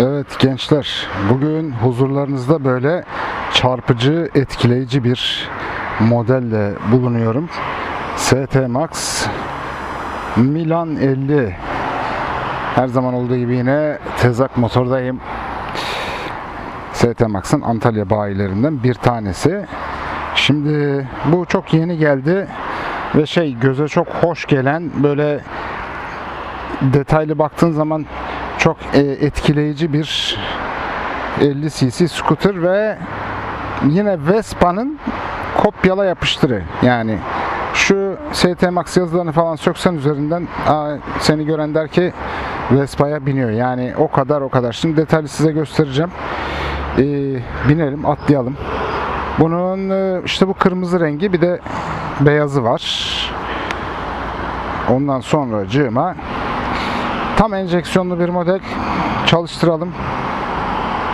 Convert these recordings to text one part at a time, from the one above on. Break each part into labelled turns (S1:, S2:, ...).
S1: Evet gençler, bugün huzurlarınızda böyle çarpıcı, etkileyici bir modelle bulunuyorum. ST Max Milan 50. Her zaman olduğu gibi yine tezak motordayım. ST Max'ın Antalya bayilerinden bir tanesi. Şimdi bu çok yeni geldi ve şey göze çok hoş gelen böyle detaylı baktığın zaman çok e, etkileyici bir 50 cc scooter ve yine Vespa'nın kopyala yapıştırı. Yani şu ST Max yazılarını falan söksen üzerinden seni gören der ki Vespa'ya biniyor. Yani o kadar o kadar. Şimdi detaylı size göstereceğim. Ee, binelim, atlayalım. Bunun e, işte bu kırmızı rengi bir de beyazı var. Ondan sonra cığıma Tam enjeksiyonlu bir model çalıştıralım.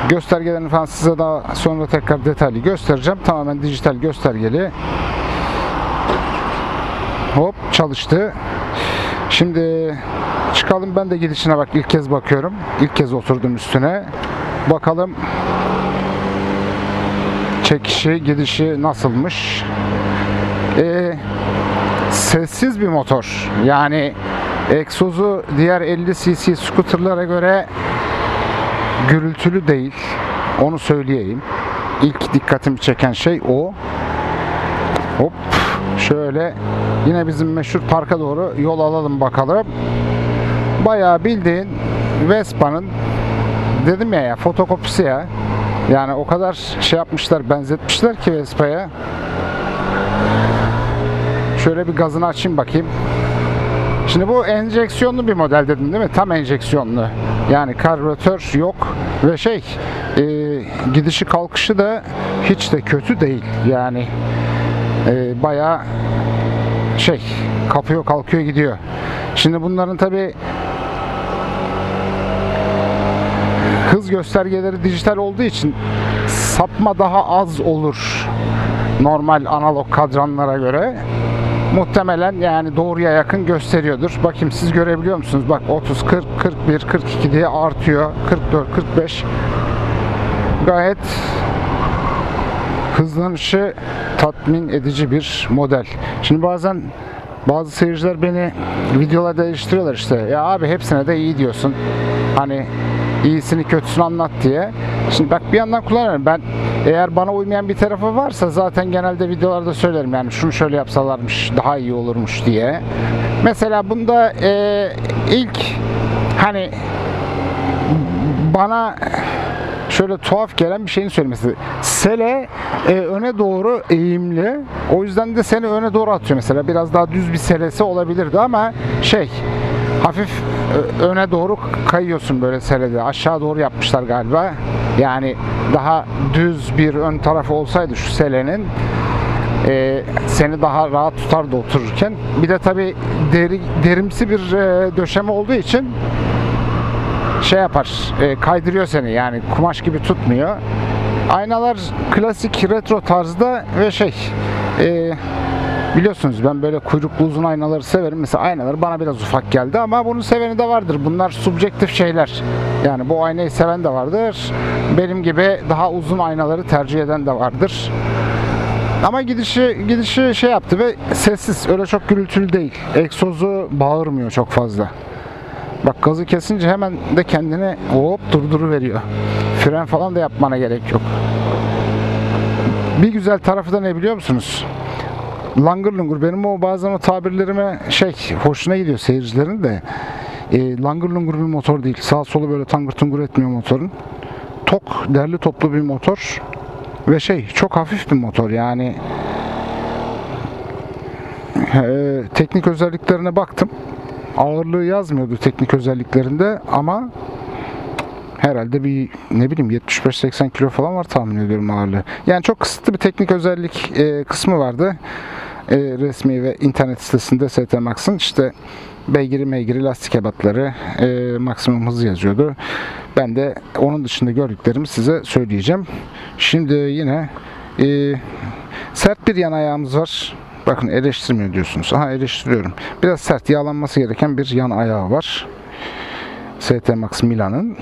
S1: Göstergelerini falan size daha sonra tekrar detaylı göstereceğim. Tamamen dijital göstergeli. Hop çalıştı. Şimdi çıkalım ben de gidişine bak ilk kez bakıyorum. İlk kez oturdum üstüne. Bakalım çekişi, gidişi nasılmış. Ee, sessiz bir motor. Yani egzozu diğer 50 cc scooterlara göre gürültülü değil. Onu söyleyeyim. İlk dikkatimi çeken şey o. Hop şöyle yine bizim meşhur parka doğru yol alalım bakalım. Bayağı bildiğin Vespa'nın dedim ya ya fotokopisi ya. Yani o kadar şey yapmışlar, benzetmişler ki Vespa'ya. Şöyle bir gazını açayım bakayım. Şimdi bu enjeksiyonlu bir model dedim değil mi? Tam enjeksiyonlu. Yani karbüratör yok ve şey e, gidişi kalkışı da hiç de kötü değil. Yani e, bayağı şey kapıyor kalkıyor gidiyor. Şimdi bunların tabi hız göstergeleri dijital olduğu için sapma daha az olur normal analog kadranlara göre muhtemelen yani doğruya yakın gösteriyordur. Bakayım siz görebiliyor musunuz? Bak 30, 40, 41, 42 diye artıyor. 44, 45. Gayet hızlanışı tatmin edici bir model. Şimdi bazen bazı seyirciler beni videolarda eleştiriyorlar işte. Ya abi hepsine de iyi diyorsun. Hani iyisini kötüsünü anlat diye. Şimdi bak bir yandan kullanıyorum. Ben eğer bana uymayan bir tarafı varsa zaten genelde videolarda söylerim yani şunu şöyle yapsalarmış daha iyi olurmuş diye. Mesela bunda e, ilk hani bana şöyle tuhaf gelen bir şeyin söylemesi. Sele e, öne doğru eğimli. O yüzden de seni öne doğru atıyor mesela. Biraz daha düz bir selesi olabilirdi ama şey hafif ö- öne doğru kayıyorsun böyle selede. Aşağı doğru yapmışlar galiba. Yani daha düz bir ön tarafı olsaydı şu selenin e, seni daha rahat tutardı otururken. Bir de tabi deri, derimsi bir e, döşeme olduğu için şey yapar, e, kaydırıyor seni yani kumaş gibi tutmuyor. Aynalar klasik retro tarzda ve şey e, biliyorsunuz ben böyle kuyruklu uzun aynaları severim. Mesela aynalar bana biraz ufak geldi ama bunu seveni de vardır. Bunlar subjektif şeyler. Yani bu aynayı seven de vardır. Benim gibi daha uzun aynaları tercih eden de vardır. Ama gidişi gidişi şey yaptı ve sessiz. Öyle çok gürültülü değil. Egzozu bağırmıyor çok fazla. Bak gazı kesince hemen de kendini hop durduru veriyor. Fren falan da yapmana gerek yok. Bir güzel tarafı da ne biliyor musunuz? Langır lungur benim o bazen o tabirlerime şey hoşuna gidiyor seyircilerin de. E, langır lungur bir motor değil. Sağ solu böyle tangır tungur etmiyor motorun. Tok, derli toplu bir motor. Ve şey çok hafif bir motor yani. E, teknik özelliklerine baktım ağırlığı yazmıyordu teknik özelliklerinde ama herhalde bir ne bileyim 75-80 kilo falan var tahmin ediyorum ağırlığı. Yani çok kısıtlı bir teknik özellik e, kısmı vardı. E, resmi ve internet sitesinde ST Max'ın işte beygiri meygiri lastik ebatları e, maksimum hız yazıyordu. Ben de onun dışında gördüklerimi size söyleyeceğim. Şimdi yine e, sert bir yan ayağımız var. Bakın eleştirmiyor diyorsunuz. Aha eleştiriyorum. Biraz sert yağlanması gereken bir yan ayağı var. ST Max Milan'ın.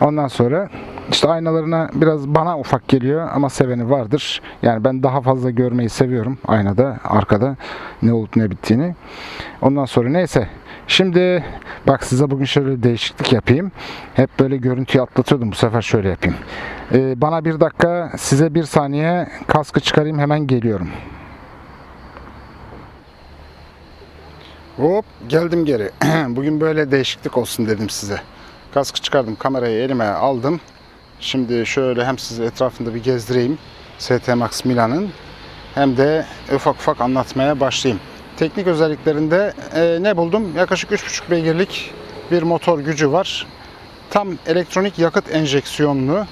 S1: Ondan sonra işte aynalarına biraz bana ufak geliyor ama seveni vardır. Yani ben daha fazla görmeyi seviyorum aynada, arkada ne olup ne bittiğini. Ondan sonra neyse. Şimdi bak size bugün şöyle değişiklik yapayım. Hep böyle görüntüyü atlatıyordum. Bu sefer şöyle yapayım. Ee, bana bir dakika, size bir saniye kaskı çıkarayım hemen geliyorum. Hop geldim geri. Bugün böyle değişiklik olsun dedim size. Kaskı çıkardım, kamerayı elime aldım. Şimdi şöyle hem size etrafında bir gezdireyim. ST Max Milan'ın hem de ufak ufak anlatmaya başlayayım. Teknik özelliklerinde e, ne buldum? Yaklaşık 3,5 beygirlik bir motor gücü var. Tam elektronik yakıt enjeksiyonlu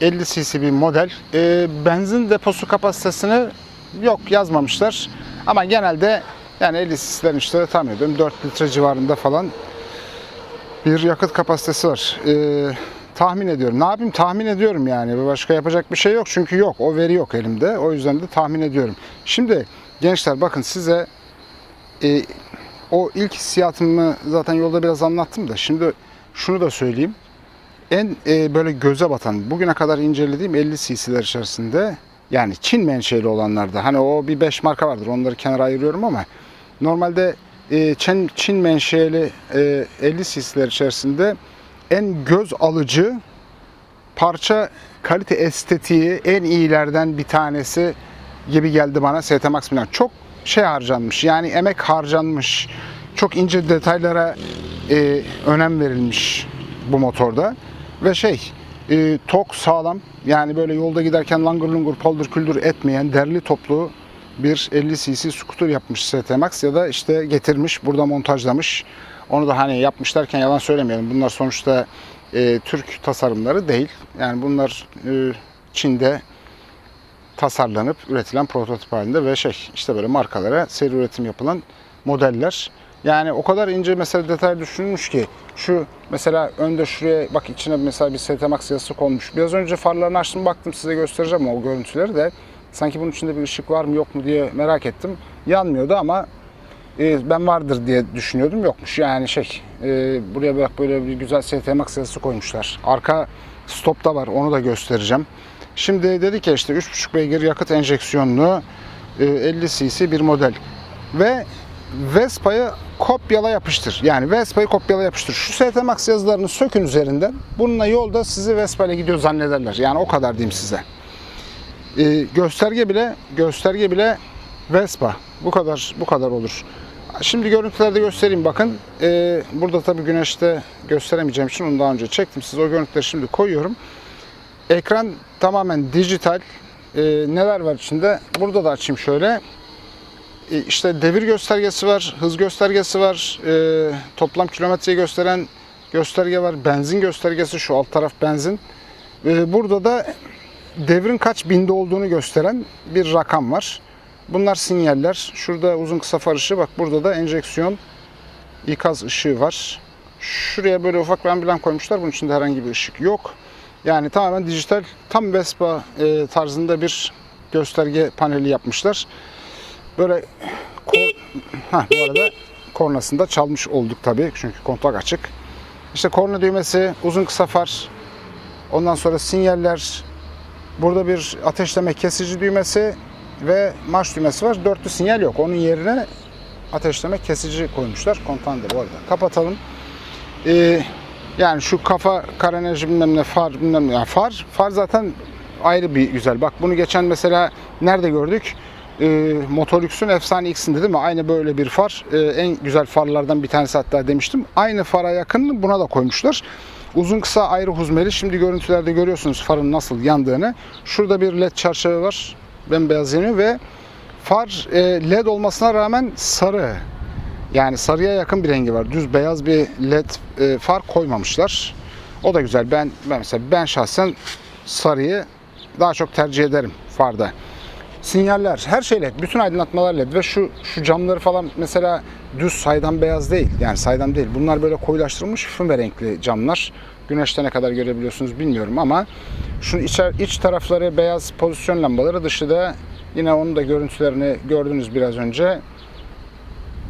S1: 50 cc bir model. E, benzin deposu kapasitesini yok yazmamışlar. Ama genelde yani 50 cc'lerin işte tahmin ediyorum 4 litre civarında falan bir yakıt kapasitesi var. Ee, tahmin ediyorum. Ne yapayım? Tahmin ediyorum yani. Başka yapacak bir şey yok. Çünkü yok. O veri yok elimde. O yüzden de tahmin ediyorum. Şimdi gençler bakın size e, o ilk hissiyatımı zaten yolda biraz anlattım da şimdi şunu da söyleyeyim. En e, böyle göze batan, bugüne kadar incelediğim 50 cc'ler içerisinde yani Çin menşeli olanlarda hani o bir 5 marka vardır onları kenara ayırıyorum ama normalde e, Çin, Çin menşeli e, 50 cc'ler içerisinde en göz alıcı parça kalite estetiği en iyilerden bir tanesi gibi geldi bana ST Max Milan. Çok şey harcanmış yani emek harcanmış. Çok ince detaylara e, önem verilmiş bu motorda. Ve şey e, tok sağlam yani böyle yolda giderken langır lungur paldır küldür etmeyen derli toplu bir 50 cc scooter yapmış ST Max ya da işte getirmiş burada montajlamış. Onu da hani yapmış derken yalan söylemeyelim. Bunlar sonuçta e, Türk tasarımları değil. Yani bunlar e, Çin'de tasarlanıp üretilen prototip halinde ve şey işte böyle markalara seri üretim yapılan modeller. Yani o kadar ince mesela detay düşünülmüş ki şu mesela önde şuraya bak içine mesela bir ST Max yazısı konmuş. Biraz önce farlarını açtım baktım size göstereceğim o görüntüleri de. Sanki bunun içinde bir ışık var mı yok mu diye merak ettim. Yanmıyordu ama e, ben vardır diye düşünüyordum yokmuş. Yani şey e, buraya bak böyle bir güzel ST Max yazısı koymuşlar. Arka stop da var onu da göstereceğim. Şimdi dedik ya işte 3.5 beygir yakıt enjeksiyonlu e, 50 cc bir model. Ve Vespa'yı kopyala yapıştır. Yani Vespa'yı kopyala yapıştır. Şu ST Max yazılarını sökün üzerinden. Bununla yolda sizi Vespa ile gidiyor zannederler. Yani o kadar diyeyim size. E, gösterge bile gösterge bile Vespa. Bu kadar bu kadar olur. Şimdi görüntülerde göstereyim bakın. E, burada tabii güneşte gösteremeyeceğim için onu daha önce çektim. Size o görüntüleri şimdi koyuyorum. Ekran tamamen dijital. E, neler var içinde? Burada da açayım şöyle. E, işte devir göstergesi var, hız göstergesi var, e, toplam kilometreyi gösteren gösterge var, benzin göstergesi şu alt taraf benzin. E, burada da devrin kaç binde olduğunu gösteren bir rakam var. Bunlar sinyaller. Şurada uzun kısa far ışığı. Bak burada da enjeksiyon ikaz ışığı var. Şuraya böyle ufak bir ambulans koymuşlar. Bunun içinde herhangi bir ışık yok. Yani tamamen dijital, tam Vespa e, tarzında bir gösterge paneli yapmışlar. Böyle Heh, bu arada kornasında çalmış olduk tabii. Çünkü kontak açık. İşte korna düğmesi, uzun kısa far, ondan sonra sinyaller, Burada bir ateşleme kesici düğmesi ve marş düğmesi var. Dörtlü sinyal yok. Onun yerine ateşleme kesici koymuşlar. Kontağında bu arada. Kapatalım. Ee, yani şu kafa karenerji bilmem ne far bilmem ne. Yani far, far zaten ayrı bir güzel. Bak bunu geçen mesela nerede gördük? Ee, Motolüks'ün Efsane X'inde değil mi? Aynı böyle bir far. Ee, en güzel farlardan bir tanesi hatta demiştim. Aynı fara yakın buna da koymuşlar. Uzun kısa ayrı huzmeli. Şimdi görüntülerde görüyorsunuz farın nasıl yandığını. Şurada bir led çerçeve var. Bembeyaz yanıyor ve far e, led olmasına rağmen sarı. Yani sarıya yakın bir rengi var. Düz beyaz bir led e, far koymamışlar. O da güzel. Ben, ben mesela ben şahsen sarıyı daha çok tercih ederim farda. Sinyaller, her şey led, bütün aydınlatmalar led ve şu şu camları falan mesela düz saydam beyaz değil. Yani saydam değil. Bunlar böyle koyulaştırılmış füme renkli camlar. Güneşte ne kadar görebiliyorsunuz bilmiyorum ama şu içer, iç tarafları beyaz pozisyon lambaları, dışı da yine onun da görüntülerini gördünüz biraz önce.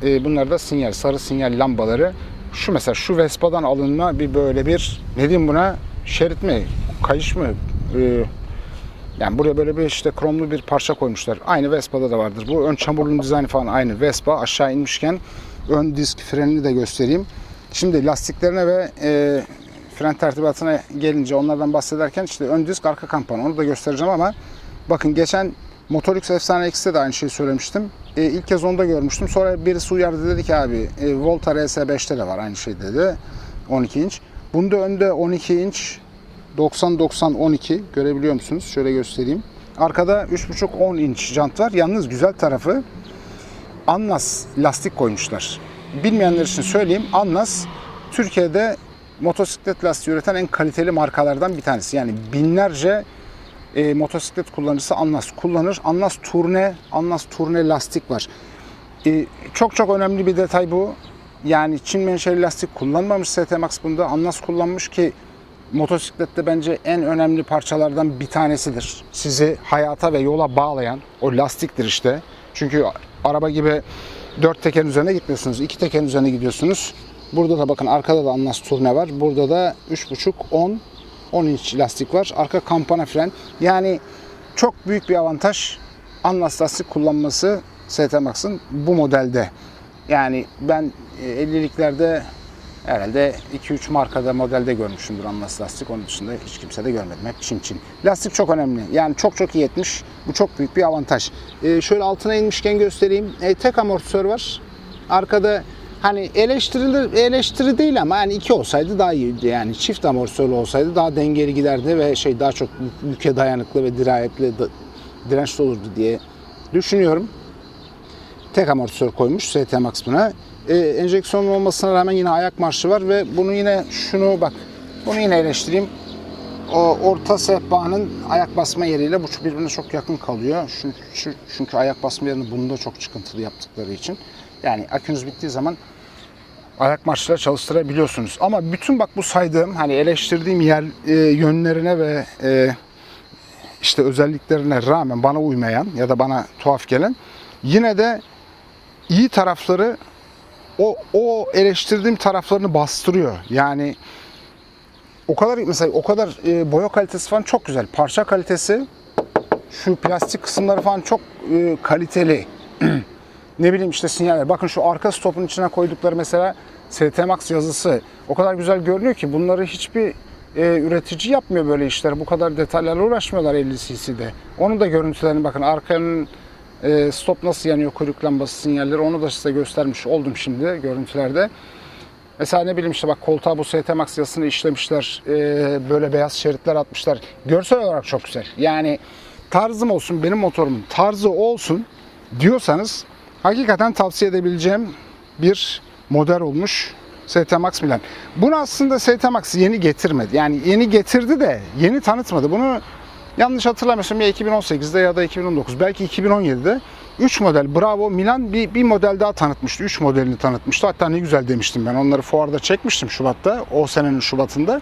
S1: Ee, bunlar da sinyal, sarı sinyal lambaları. Şu mesela şu Vespa'dan alınma bir böyle bir ne diyeyim buna şerit mi, kayış mı? Ee, yani buraya böyle bir işte kromlu bir parça koymuşlar. Aynı Vespa'da da vardır. Bu ön çamurluğun dizaynı falan aynı Vespa. Aşağı inmişken ön disk frenini de göstereyim. Şimdi lastiklerine ve e, fren tertibatına gelince onlardan bahsederken işte ön disk arka kampan onu da göstereceğim ama bakın geçen Motorix Efsane X'te de aynı şeyi söylemiştim. E, ilk kez onda görmüştüm. Sonra birisi uyardı dedi ki abi e, Volta RS5'te de var aynı şey dedi. 12 inç. Bunda önde 12 inç 90-90-12 görebiliyor musunuz? Şöyle göstereyim. Arkada 3.5-10 inç jant var. Yalnız güzel tarafı Anlas lastik koymuşlar. Bilmeyenler için söyleyeyim. Anlas Türkiye'de motosiklet lastiği üreten en kaliteli markalardan bir tanesi. Yani binlerce e, motosiklet kullanıcısı Anlas kullanır. Anlas turne, Anlas turne lastik var. E, çok çok önemli bir detay bu. Yani Çin menşeli lastik kullanmamış ST Max bunda. Anlas kullanmış ki motosiklette bence en önemli parçalardan bir tanesidir. Sizi hayata ve yola bağlayan o lastiktir işte. Çünkü araba gibi dört tekerin üzerine gitmiyorsunuz. iki tekerin üzerine gidiyorsunuz. Burada da bakın arkada da Anlas turne var. Burada da 3.5-10 10 inç lastik var. Arka kampana fren. Yani çok büyük bir avantaj Anlas lastik kullanması ST Max'ın bu modelde. Yani ben e, 50'liklerde herhalde 2-3 markada modelde görmüşümdür Anlas lastik. Onun dışında hiç kimse de görmedim. Hep Çin Çin. Lastik çok önemli. Yani çok çok iyi etmiş. Bu çok büyük bir avantaj. E, şöyle altına inmişken göstereyim. E, tek amortisör var. Arkada hani eleştirilir eleştiri değil ama hani iki olsaydı daha iyiydi. Yani çift amortisörlü olsaydı daha dengeli giderdi ve şey daha çok yüke dayanıklı ve dirayetli dirençli olurdu diye düşünüyorum tek amortisör koymuş ST Max buna. Ee, enjeksiyonlu olmasına rağmen yine ayak marşı var ve bunu yine şunu bak bunu yine eleştireyim. O orta sehpanın ayak basma yeriyle bu birbirine çok yakın kalıyor. Çünkü- çünkü ayak basma yerini bunda çok çıkıntılı yaptıkları için. Yani akünüz bittiği zaman ayak marşıyla çalıştırabiliyorsunuz. Ama bütün bak bu saydığım hani eleştirdiğim yer e, yönlerine ve e, işte özelliklerine rağmen bana uymayan ya da bana tuhaf gelen yine de iyi tarafları o, o eleştirdiğim taraflarını bastırıyor. Yani o kadar mesela o kadar e, boya kalitesi falan çok güzel. Parça kalitesi şu plastik kısımları falan çok e, kaliteli. ne bileyim işte sinyaller. Bakın şu arka stopun içine koydukları mesela ST Max yazısı o kadar güzel görünüyor ki bunları hiçbir e, üretici yapmıyor böyle işler. Bu kadar detaylarla uğraşmıyorlar 50 cc'de. Onun da görüntülerini bakın arkanın e, stop nasıl yanıyor kuyruk lambası sinyalleri onu da size göstermiş oldum şimdi görüntülerde. Mesela ne bileyim işte bak koltuğa bu ST Max yazısını işlemişler. e, böyle beyaz şeritler atmışlar. Görsel olarak çok güzel. Yani tarzım olsun benim motorumun tarzı olsun diyorsanız hakikaten tavsiye edebileceğim bir model olmuş ST Max Milan. Bunu aslında ST Max yeni getirmedi. Yani yeni getirdi de yeni tanıtmadı. Bunu yanlış hatırlamıyorsam ya 2018'de ya da 2019 belki 2017'de 3 model Bravo Milan bir, bir model daha tanıtmıştı. 3 modelini tanıtmıştı. Hatta ne güzel demiştim ben. Onları fuarda çekmiştim Şubat'ta. O senenin Şubat'ında.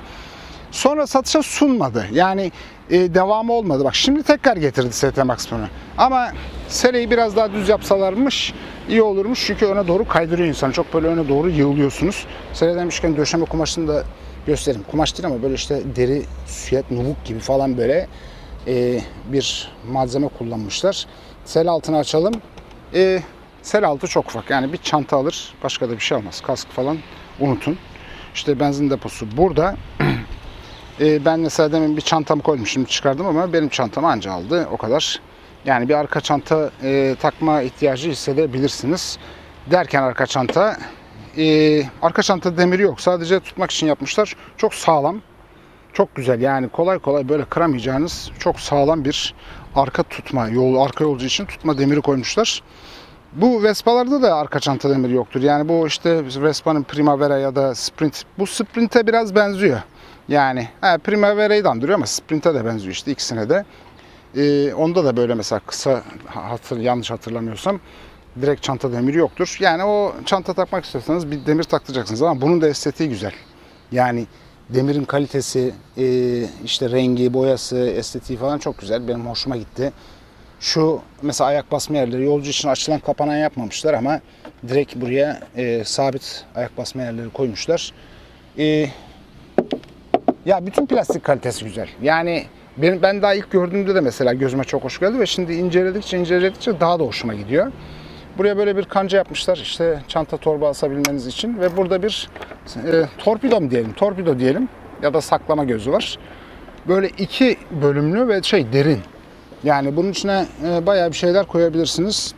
S1: Sonra satışa sunmadı. Yani e, devamı olmadı. Bak şimdi tekrar getirdi ST Max bunu. Ama seleyi biraz daha düz yapsalarmış iyi olurmuş. Çünkü öne doğru kaydırıyor insanı. Çok böyle öne doğru yığılıyorsunuz. Sele demişken döşeme kumaşını da göstereyim. Kumaş değil ama böyle işte deri, süet, nubuk gibi falan böyle e, bir malzeme kullanmışlar. Sel altını açalım. E, sel altı çok ufak. Yani bir çanta alır. Başka da bir şey almaz. Kask falan unutun. İşte benzin deposu burada. E, ben mesela demin bir çantamı koydum şimdi çıkardım ama benim çantamı anca aldı o kadar. Yani bir arka çanta e, takma ihtiyacı hissedebilirsiniz. Derken arka çanta e, arka çanta demiri yok sadece tutmak için yapmışlar. Çok sağlam. Çok güzel yani kolay kolay böyle kıramayacağınız çok sağlam bir arka tutma yol arka yolcu için tutma demiri koymuşlar. Bu Vespa'larda da arka çanta demiri yoktur. Yani bu işte Vespa'nın Primavera ya da Sprint. Bu Sprint'e biraz benziyor. Yani he, Primavera'yı da andırıyor ama Sprint'e de benziyor işte ikisine de. Ee, onda da böyle mesela kısa hatır, yanlış hatırlamıyorsam direkt çanta demiri yoktur. Yani o çanta takmak istiyorsanız bir demir taktıracaksınız ama bunun da estetiği güzel. Yani demirin kalitesi, e, işte rengi, boyası, estetiği falan çok güzel. Benim hoşuma gitti. Şu mesela ayak basma yerleri yolcu için açılan kapanan yapmamışlar ama direkt buraya e, sabit ayak basma yerleri koymuşlar. E, Ya bütün plastik kalitesi güzel. Yani benim, ben daha ilk gördüğümde de mesela gözüme çok hoş geldi ve şimdi inceledikçe inceledikçe daha da hoşuma gidiyor. Buraya böyle bir kanca yapmışlar işte çanta torba asabilmeniz için ve burada bir e, torpido mu diyelim, torpido diyelim ya da saklama gözü var. Böyle iki bölümlü ve şey derin. Yani bunun içine e, bayağı bir şeyler koyabilirsiniz.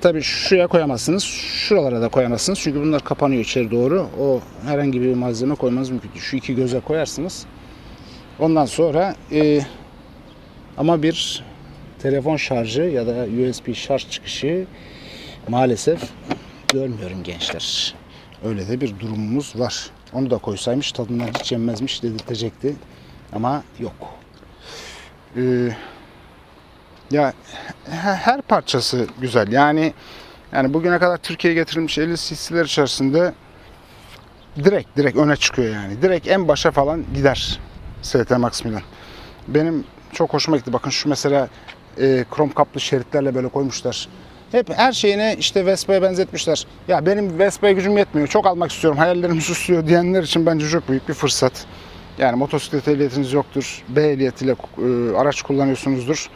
S1: Tabii şuraya koyamazsınız. Şuralara da koyamazsınız. Çünkü bunlar kapanıyor içeri doğru. O herhangi bir malzeme koymanız mümkün değil. Şu iki göze koyarsınız. Ondan sonra e, ama bir telefon şarjı ya da USB şarj çıkışı maalesef görmüyorum gençler. Öyle de bir durumumuz var. Onu da koysaymış tadından hiç yenmezmiş dedirtecekti. Ama yok. Ee, ya he- her parçası güzel. Yani yani bugüne kadar Türkiye'ye getirilmiş 50 cc'ler içerisinde direkt direkt öne çıkıyor yani. Direkt en başa falan gider ST Max Milan. Benim çok hoşuma gitti. Bakın şu mesela e, krom kaplı şeritlerle böyle koymuşlar. Hep her şeyini işte Vespa'ya benzetmişler. Ya benim Vespa'ya gücüm yetmiyor. Çok almak istiyorum. Hayallerim süslüyor diyenler için bence çok büyük bir fırsat. Yani motosiklet ehliyetiniz yoktur. B ehliyetiyle e, araç kullanıyorsunuzdur.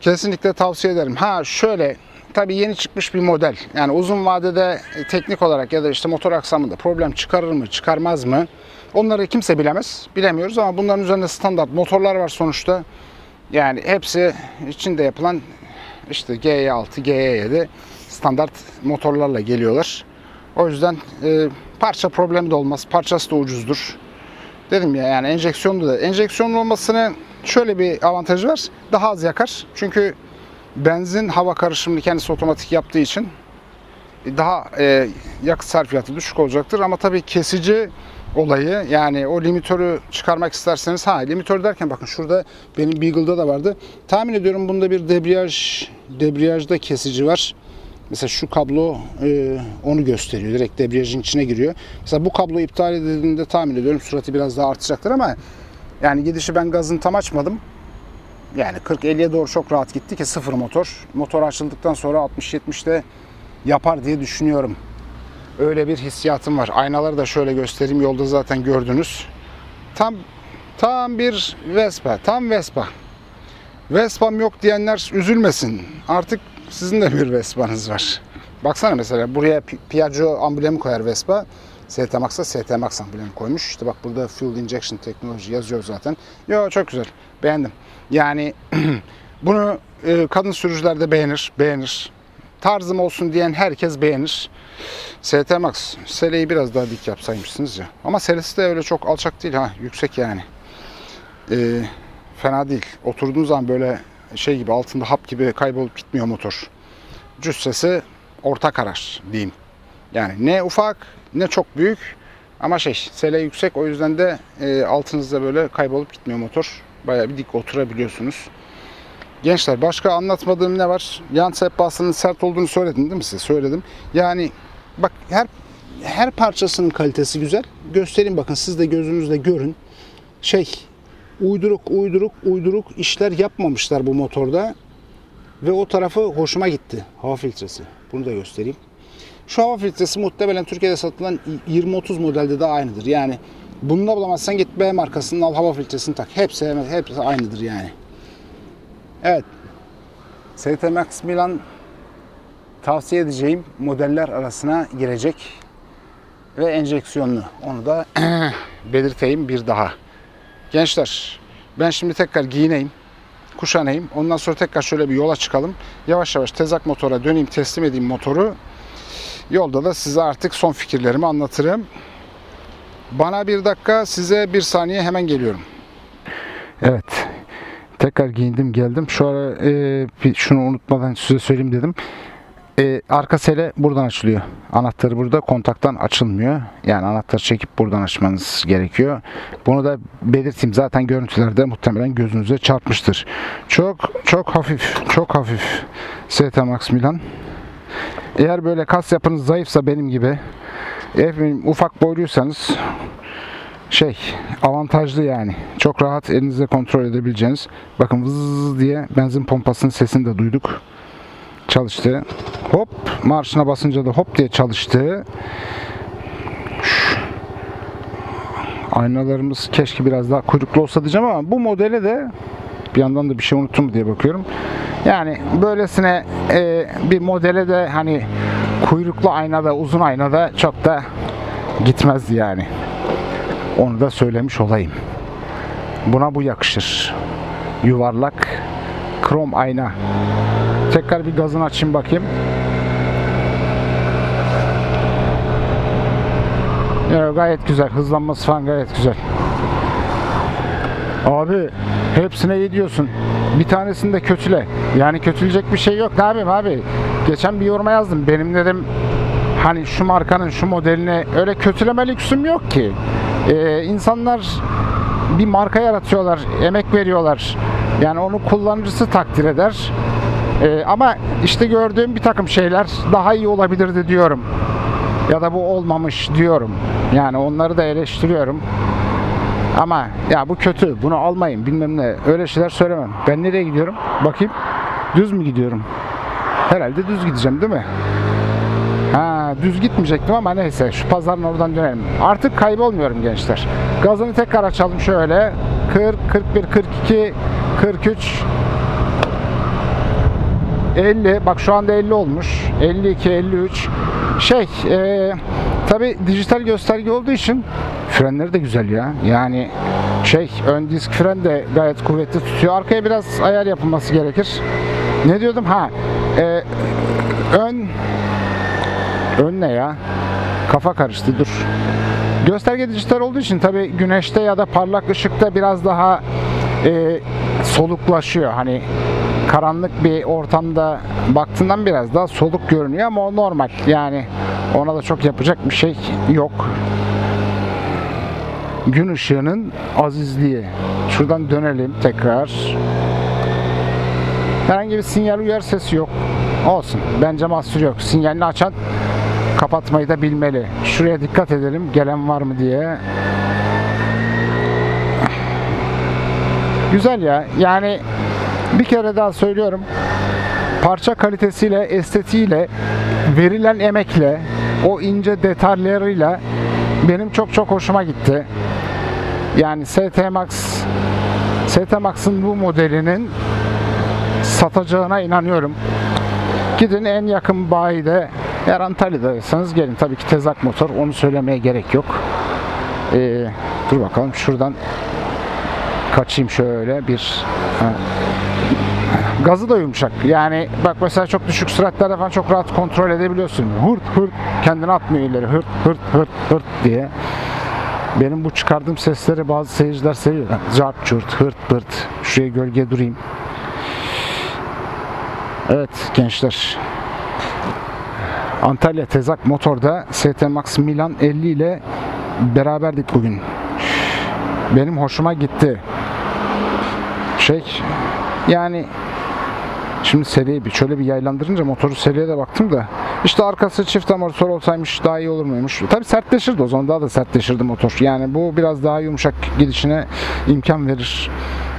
S1: Kesinlikle tavsiye ederim. Ha şöyle tabii yeni çıkmış bir model. Yani uzun vadede teknik olarak ya da işte motor aksamında problem çıkarır mı, çıkarmaz mı? Onları kimse bilemez. Bilemiyoruz ama bunların üzerinde standart motorlar var sonuçta. Yani hepsi içinde yapılan işte G6, G7 standart motorlarla geliyorlar. O yüzden e, parça problemi de olmaz. Parçası da ucuzdur. Dedim ya yani enjeksiyonlu da. Enjeksiyonlu olmasının şöyle bir avantajı var. Daha az yakar. Çünkü benzin hava karışımını kendisi otomatik yaptığı için daha e, yakıt sarfiyatı düşük olacaktır. Ama tabii kesici olayı yani o limitörü çıkarmak isterseniz ha limitör derken bakın şurada benim Beagle'da da vardı. Tahmin ediyorum bunda bir debriyaj debriyajda kesici var. Mesela şu kablo e, onu gösteriyor. Direkt debriyajın içine giriyor. Mesela bu kablo iptal edildiğinde tahmin ediyorum sürati biraz daha artacaktır ama yani gidişi ben gazını tam açmadım. Yani 40-50'ye doğru çok rahat gitti ki sıfır motor. Motor açıldıktan sonra 60-70'te yapar diye düşünüyorum. Öyle bir hissiyatım var. Aynaları da şöyle göstereyim. Yolda zaten gördünüz. Tam tam bir Vespa. Tam Vespa. Vespa'm yok diyenler üzülmesin. Artık sizin de bir Vespa'nız var. Baksana mesela buraya Pi- Piaggio amblemi koyar Vespa. ST Max'a ST Max amblemi koymuş. İşte bak burada Fuel Injection Technology yazıyor zaten. Yo çok güzel. Beğendim. Yani bunu e, kadın sürücüler de beğenir. Beğenir. Tarzım olsun diyen herkes beğenir. ST Max. Seleyi biraz daha dik yapsaymışsınız ya. Ama selesi de öyle çok alçak değil ha. Yüksek yani. Ee, fena değil. Oturduğun zaman böyle şey gibi altında hap gibi kaybolup gitmiyor motor. Cüssesi orta karar diyeyim. Yani ne ufak ne çok büyük ama şey sele yüksek o yüzden de e, altınızda böyle kaybolup gitmiyor motor. Bayağı bir dik oturabiliyorsunuz. Gençler başka anlatmadığım ne var? Yan sehpasının sert olduğunu söyledim değil mi size? Söyledim. Yani bak her her parçasının kalitesi güzel. Göstereyim bakın siz de gözünüzle görün. Şey uyduruk uyduruk uyduruk işler yapmamışlar bu motorda. Ve o tarafı hoşuma gitti. Hava filtresi. Bunu da göstereyim. Şu hava filtresi muhtemelen Türkiye'de satılan 20-30 modelde de aynıdır. Yani bunu da bulamazsan git B markasının al hava filtresini tak. Hepsi, hepsi aynıdır yani. Evet. ST Max Milan tavsiye edeceğim modeller arasına girecek ve enjeksiyonlu. Onu da belirteyim bir daha. Gençler ben şimdi tekrar giyineyim, kuşanayım. Ondan sonra tekrar şöyle bir yola çıkalım. Yavaş yavaş tezak motora döneyim, teslim edeyim motoru. Yolda da size artık son fikirlerimi anlatırım. Bana bir dakika, size bir saniye hemen geliyorum. Evet. Tekrar giyindim geldim. Şu ara e, şunu unutmadan size söyleyeyim dedim. E, arka sele buradan açılıyor. Anahtarı burada kontaktan açılmıyor. Yani anahtarı çekip buradan açmanız gerekiyor. Bunu da belirteyim. Zaten görüntülerde muhtemelen gözünüze çarpmıştır. Çok çok hafif, çok hafif ST Max Milan. Eğer böyle kas yapınız zayıfsa benim gibi, efendim, ufak boyluysanız şey avantajlı yani. Çok rahat elinizle kontrol edebileceğiniz. Bakın vız diye benzin pompasının sesini de duyduk. Çalıştı. Hop marşına basınca da hop diye çalıştı. Aynalarımız keşke biraz daha kuyruklu olsa diyeceğim ama bu modele de bir yandan da bir şey unuttum diye bakıyorum. Yani böylesine e, bir modele de hani kuyruklu aynada, uzun aynada çok da gitmezdi yani. Onu da söylemiş olayım. Buna bu yakışır. Yuvarlak krom ayna. Tekrar bir gazını açayım bakayım. Ya gayet güzel. Hızlanması falan gayet güzel. Abi hepsine iyi diyorsun. Bir tanesini de kötüle. Yani kötülecek bir şey yok. Ne yapayım abi? Geçen bir yoruma yazdım. Benim dedim hani şu markanın şu modelini öyle kötüleme lüksüm yok ki. Ee, insanlar bir marka yaratıyorlar, emek veriyorlar. Yani onu kullanıcısı takdir eder. Ee, ama işte gördüğüm bir takım şeyler daha iyi olabilirdi diyorum. Ya da bu olmamış diyorum. Yani onları da eleştiriyorum. Ama ya bu kötü, bunu almayın bilmem ne. Öyle şeyler söylemem. Ben nereye gidiyorum? Bakayım. Düz mü gidiyorum? Herhalde düz gideceğim değil mi? Düz gitmeyecektim ama neyse şu pazarın oradan dönelim. Artık kaybolmuyorum gençler. Gazını tekrar açalım şöyle. 40, 41, 42, 43, 50. Bak şu anda 50 olmuş. 52, 53. Şey, e, tabi dijital gösterge olduğu için frenleri de güzel ya. Yani şey, ön disk fren de gayet kuvvetli tutuyor. Arkaya biraz ayar yapılması gerekir. Ne diyordum? Ha, e, ön ne ya? Kafa karıştı dur. Gösterge dijital olduğu için tabi güneşte ya da parlak ışıkta biraz daha e, soluklaşıyor. Hani karanlık bir ortamda baktığından biraz daha soluk görünüyor ama o normal. Yani ona da çok yapacak bir şey yok. Gün ışığının azizliği. Şuradan dönelim tekrar. Herhangi bir sinyal uyar sesi yok. Olsun. Bence mahsur yok. Sinyalini açan kapatmayı da bilmeli. Şuraya dikkat edelim. Gelen var mı diye. Güzel ya. Yani bir kere daha söylüyorum. Parça kalitesiyle, estetiğiyle, verilen emekle, o ince detaylarıyla benim çok çok hoşuma gitti. Yani ST Max ST Max'ın bu modelinin satacağına inanıyorum. Gidin en yakın bayide eğer Antalya'daysanız gelin. Tabii ki tezak motor. Onu söylemeye gerek yok. Ee, dur bakalım. Şuradan kaçayım şöyle. Bir ha. gazı da yumuşak. Yani bak mesela çok düşük süratlerde falan çok rahat kontrol edebiliyorsun. Hırt hırt. Kendini atmıyor ileri. Hırt hırt hırt hırt diye. Benim bu çıkardığım sesleri bazı seyirciler seviyor. Zart çurt hırt hırt şuraya gölge durayım. Evet gençler Antalya Tezak Motor'da ST Max Milan 50 ile beraberdik bugün benim hoşuma gitti şey yani şimdi seriyi bir şöyle bir yaylandırınca motoru seriye de baktım da işte arkası çift amortisör olsaymış daha iyi olur muymuş? Tabi sertleşirdi o zaman daha da sertleşirdi motor. Yani bu biraz daha yumuşak gidişine imkan verir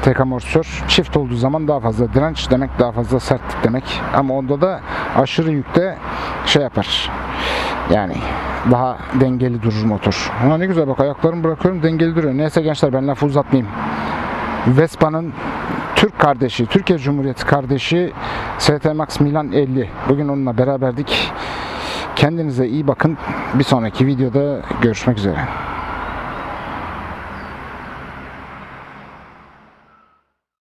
S1: tek amortisör. Çift olduğu zaman daha fazla direnç demek daha fazla sertlik demek. Ama onda da aşırı yükte şey yapar. Yani daha dengeli durur motor. Ama ne güzel bak ayaklarımı bırakıyorum dengeli duruyor. Neyse gençler ben lafı uzatmayayım. Vespa'nın Türk kardeşi, Türkiye Cumhuriyeti kardeşi ST Max Milan 50. Bugün onunla beraberdik. Kendinize iyi bakın. Bir sonraki videoda görüşmek üzere.